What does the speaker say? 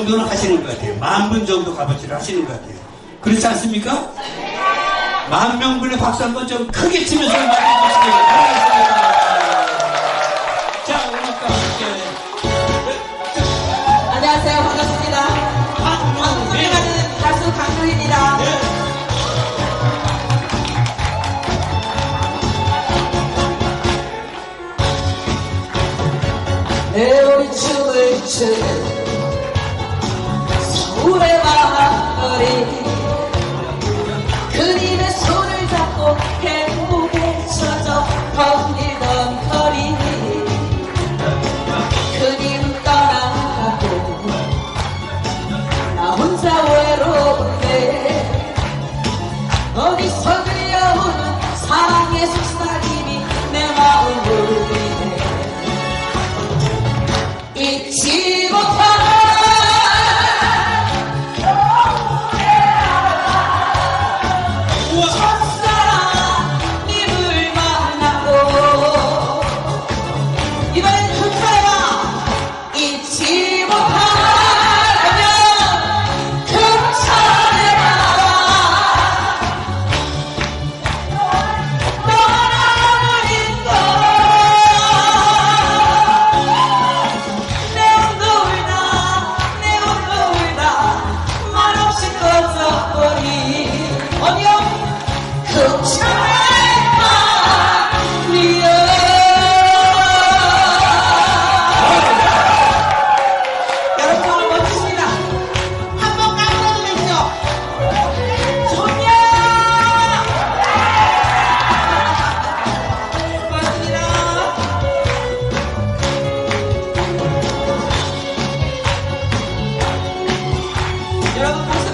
정도는 하시는 것 같아요. 만 분 정도 값어치를 하시는 것 같아요. 그렇지 않습니까? 만 명분의 박수 한번 좀 크게 치면서 맞아주시기 바라겠습니다. 자, 음악과 함께. 안녕하세요. 반갑습니다. 방송에 가는 가수 강효입니다. 네. 내 우리 춤을 추는 서울의 마을거리 그림의 손을 잡고 행복에 젖어 걷리던 거리 그림 떠나가고 나 혼자 외로운데 어디서 들려오는 사랑의 속삭임이 내 마음을 울리네 잊지 여러분 모습